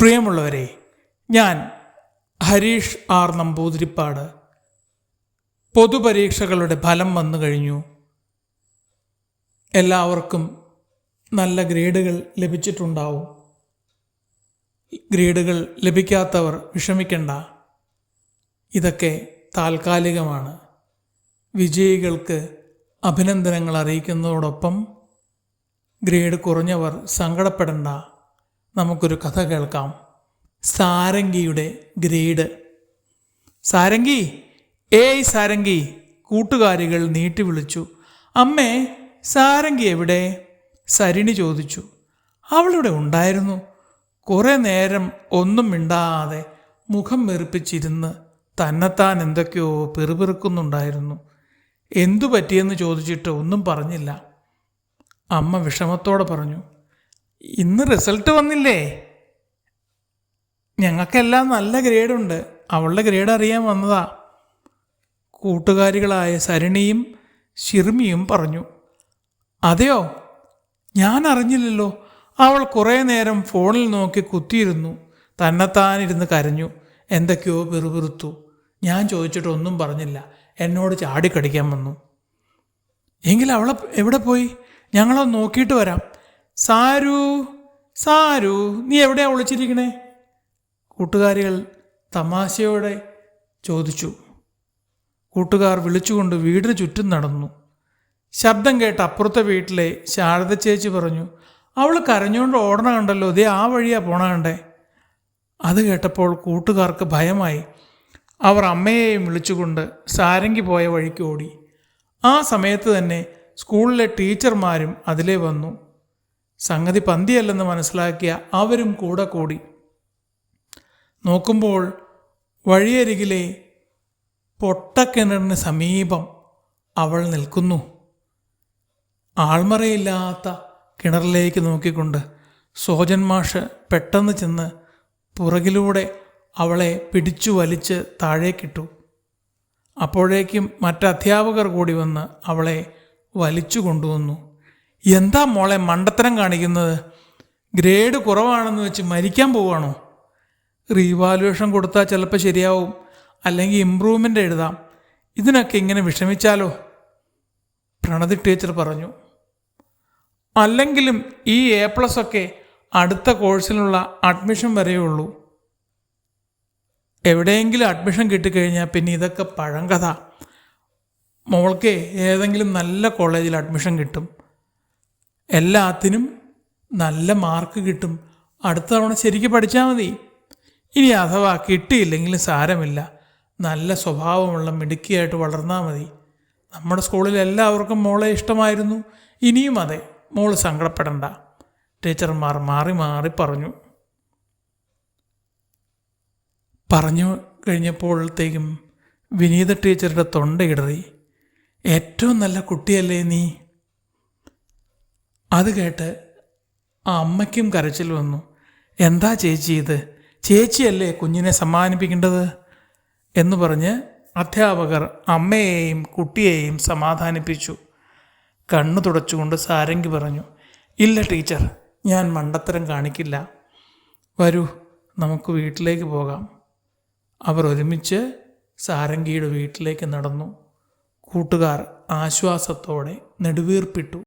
പ്രിയമുള്ളവരെ ഞാൻ ഹരീഷ് ആർ നമ്പൂതിരിപ്പാട്. പൊതുപരീക്ഷകളുടെ ഫലം വന്നു കഴിഞ്ഞു. എല്ലാവർക്കും നല്ല ഗ്രേഡുകൾ ലഭിച്ചിട്ടുണ്ടാവും. ഗ്രേഡുകൾ ലഭിക്കാത്തവർ വിഷമിക്കേണ്ട. ഇതൊക്കെ താൽക്കാലികമാണ്. വിജയികൾക്ക് അഭിനന്ദനങ്ങൾ അറിയിക്കുന്നതോടൊപ്പം ഗ്രേഡ് കുറഞ്ഞവർ സങ്കടപ്പെടണ്ട. നമുക്കൊരു കഥ കേൾക്കാം. സാരംഗിയുടെ ഗ്രേഡ്. സാരംഗി ഏയ് സാരംഗി കൂട്ടുകാരികൾ നീട്ടി വിളിച്ചു. അമ്മേ സാരംഗി എവിടെ? സരിണി ചോദിച്ചു. അവളിവിടെ ഉണ്ടായിരുന്നു. കുറേ നേരം ഒന്നും മിണ്ടാതെ മുഖം വെറുപ്പിച്ചിരുന്ന് തന്നെത്താൻ എന്തൊക്കെയോ പെറുപെറുക്കുന്നുണ്ടായിരുന്നു. എന്തു പറ്റിയെന്ന് ചോദിച്ചിട്ട് ഒന്നും പറഞ്ഞില്ല. അമ്മ വിഷമത്തോടെ പറഞ്ഞു ഇന്ന് റിസൾട്ട് വന്നില്ലേ? ഞങ്ങൾക്കെല്ലാം നല്ല ഗ്രേഡുണ്ട് അവളുടെ ഗ്രേഡ് അറിയാൻ വന്നതാ. കൂട്ടുകാരികളായ സരണിയും ഷിർമിയും പറഞ്ഞു അതെയോ? ഞാൻ അറിഞ്ഞില്ലല്ലോ. അവൾ കുറേ നേരം ഫോണിൽ നോക്കി കുത്തിയിരുന്നു. തന്നെത്താനിരുന്ന് കരഞ്ഞു. എന്തൊക്കെയോ പെറുപിറുത്തു ഞാൻ ചോദിച്ചിട്ടൊന്നും പറഞ്ഞില്ല. എന്നോട് ചാടിക്കടിക്കാൻ വന്നു. എങ്കിൽ അവളെ എവിടെ പോയി? ഞങ്ങളൊന്ന് നോക്കിയിട്ട് വരാം. സാരു സാരു നീ എവിടെയാ ഒളിച്ചിരിക്കണേ? കൂട്ടുകാരികൾ തമാശയോടെ ചോദിച്ചു. കൂട്ടുകാർ വിളിച്ചുകൊണ്ട് വീടിന് ചുറ്റും നടന്നു. ശബ്ദം കേട്ട് അപ്പുറത്തെ വീട്ടിലെ ശാരദ ചേച്ചി പറഞ്ഞു അവൾ കരഞ്ഞുകൊണ്ട് ഓടണ കണ്ടല്ലോ ദേ ആ വഴിയാ പോണ കണ്ടേ. അത് കേട്ടപ്പോൾ കൂട്ടുകാർക്ക് ഭയമായി. അവർ അമ്മയെയും വിളിച്ചുകൊണ്ട് സാരംഗി പോയ വഴിക്ക് ഓടി. ആ സമയത്ത് തന്നെ സ്കൂളിലെ ടീച്ചർമാരും അതിലേ വന്നു. സംഗതി പന്തിയല്ലെന്ന് മനസ്സിലാക്കിയ അവരും കൂടെ കൂടി. നോക്കുമ്പോൾ വഴിയരികിലെ പൊട്ടക്കിണറിന് സമീപം അവൾ നിൽക്കുന്നു. ആൾമറയില്ലാത്ത കിണറിലേക്ക് നോക്കിക്കൊണ്ട് സോജൻ മാഷ് പെട്ടെന്ന് ചെന്ന് പുറകിലൂടെ അവളെ പിടിച്ചു വലിച്ച് താഴേക്കിട്ടു. അപ്പോഴേക്കും മറ്റധ്യാപകർ കൂടി വന്ന് അവളെ വലിച്ചു കൊണ്ടുവന്നു. എന്താ മോളെ മണ്ടത്തരം കാണിക്കുന്നത്? ഗ്രേഡ് കുറവാണെന്ന് വെച്ച് മരിക്കാൻ പോവാണോ? റീവാലുവേഷൻ കൊടുത്താൽ ചിലപ്പോൾ ശരിയാവും. അല്ലെങ്കിൽ ഇമ്പ്രൂവ്മെന്റ് എഴുതാം. ഇതിനൊക്കെ ഇങ്ങനെ വിഷമിച്ചാലോ? പ്രണതി ടീച്ചർ പറഞ്ഞു. അല്ലെങ്കിലും ഈ എ പ്ലസ് ഒക്കെ അടുത്ത കോഴ്സിലുള്ള അഡ്മിഷൻ വരെയേ ഉള്ളൂ. എവിടെയെങ്കിലും അഡ്മിഷൻ കിട്ടിക്കഴിഞ്ഞാൽ പിന്നെ ഇതൊക്കെ പഴങ്കഥ. മോൾക്ക് ഏതെങ്കിലും നല്ല കോളേജിൽ അഡ്മിഷൻ കിട്ടും. എല്ലാത്തിനും നല്ല മാർക്ക് കിട്ടും. അടുത്ത തവണ ശരിക്കും പഠിച്ചാൽ മതി. ഇനി അഥവാ കിട്ടിയില്ലെങ്കിലും സാരമില്ല. നല്ല സ്വഭാവമുള്ള മിടുക്കിയായിട്ട് വളർന്നാൽ മതി. നമ്മുടെ സ്കൂളിൽ എല്ലാവർക്കും മോളെ ഇഷ്ടമായിരുന്നു. ഇനിയും അതെ മോൾ സങ്കടപ്പെടണ്ട. ടീച്ചർമാർ മാറി മാറി പറഞ്ഞു. പറഞ്ഞു കഴിഞ്ഞപ്പോഴത്തേക്കും വിനീത ടീച്ചറുടെ തൊണ്ടയിടറി. ഏറ്റവും നല്ല കുട്ടിയല്ലേ നീ? അത് കേട്ട് ആ അമ്മയ്ക്കും കരച്ചിൽ വന്നു. എന്താ ചേച്ചി ഇത്? ചേച്ചിയല്ലേ കുഞ്ഞിനെ സമ്മാനിപ്പിക്കേണ്ടത്? എന്ന് പറഞ്ഞ് അധ്യാപകർ അമ്മയെയും കുട്ടിയെയും സമാധാനിപ്പിച്ചു. കണ്ണു തുടച്ചുകൊണ്ട് സാരംഗി പറഞ്ഞു ഇല്ല ടീച്ചർ ഞാൻ മണ്ടത്തരം കാണിക്കില്ല. വരൂ നമുക്ക് വീട്ടിലേക്ക് പോകാം. അവർ ഒരുമിച്ച് സാരംഗിയുടെ വീട്ടിലേക്ക് നടന്നു. കൂട്ടുകാർ ആശ്വാസത്തോടെ നെടുവീർപ്പിട്ടു.